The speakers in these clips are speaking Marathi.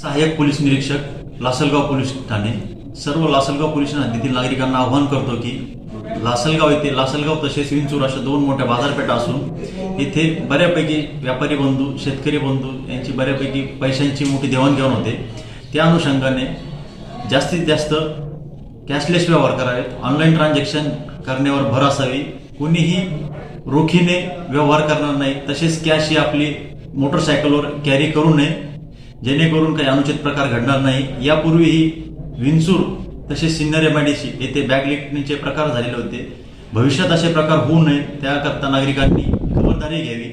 सहाय्यक पोलीस निरीक्षक लासलगाव पोलीस ठाणे. सर्व लासलगाव पोलीस तेथील नागरिकांना आवाहन करतो की लासलगाव येथे लासलगाव तसेच विंचूर अशा दोन मोठ्या बाजारपेठा असून येथे बऱ्यापैकी व्यापारी बंधू शेतकरी बंधू यांची बऱ्यापैकी पैशांची मोठी देवाणघेवाण होते. त्या अनुषंगाने जास्तीत जास्त कॅशलेस व्यवहार करावेत ऑनलाईन ट्रान्झॅक्शन करण्यावर भर असावी. कोणीही रोखीने व्यवहार करणार नाही. तसेच कॅश ही आपली मोटरसायकलवर कॅरी करू नये. जेणेकरून काही अनुचित प्रकार घडणार नाही. यापूर्वीही विंचूर तसेच सिन्नर एमआयडीसी येथे बॅग लिफ्टिंगचे प्रकार झालेले होते. भविष्यात असे प्रकार होऊ नये त्याकरता नागरिकांनी खबरदारी घ्यावी.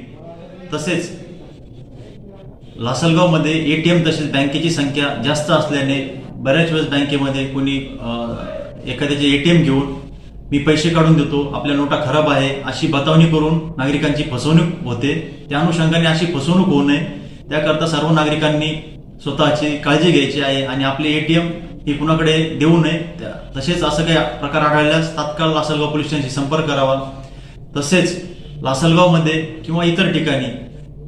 तसेच लासलगावमध्ये एटीएम तसेच बँकेची संख्या जास्त असल्याने बऱ्याच वेळेस बँकेमध्ये कोणी अं, एखाद्याचे एटीएम घेऊन मी पैसे काढून देतो आपल्या नोटा खराब आहे अशी बतावणी करून नागरिकांची फसवणूक होते. त्या अनुषंगाने अशी फसवणूक होऊ नये. त्याकरता सर्व नागरिकांनी स्वतःची काळजी घ्यायची आहे आणि आपले एटीएम हे कुणाकडे देऊ नये. तसेच असं काही प्रकार आढळल्यास तात्काळ लासलगाव पोलीस स्टेशनशी संपर्क करावा. तसेच लासलगावमध्ये किंवा इतर ठिकाणी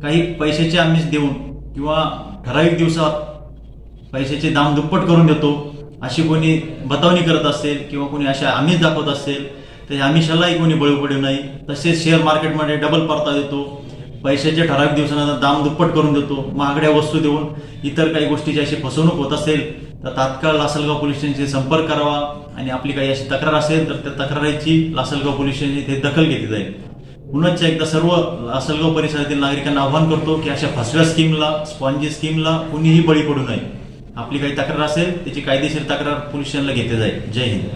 काही पैशाचे आम्ही देऊन किंवा ठराविक दिवसात पैशाचे दाम दुप्पट करून देतो. अशी कोणी बतावणी करत असेल किंवा कोणी अशा आम्हीच दाखवत असेल तर या आमिषालाही कोणी बळी पडू नाही तसेच शेअर मार्केटमध्ये डबल परता देतो. पैशाचे ठराविक दिवसानंतर दाम दुप्पट करून देतो महागड्या वस्तू देऊन इतर काही गोष्टीची अशी फसवणूक होत असेल तर तात्काळ लासलगाव पोलीस स्टेशनशी संपर्क करावा आणि आपली काही अशी तक्रार असेल तर त्या तक्रारीची लासलगाव पोलीस स्टेशन दखल घेतली जाईल. पुनश्च एकदा सर्व लासलगाव परिसरातील नागरिकांना आवाहन करतो की अशा फसव्या स्कीमला स्पॉन्जी स्कीमला कुणीही बळी पडू नये. आपली काही तक्रार असेल त्याची कायदेशीर तक्रार पोलीस स्टेशनला घेतली जाईल. जय हिंद.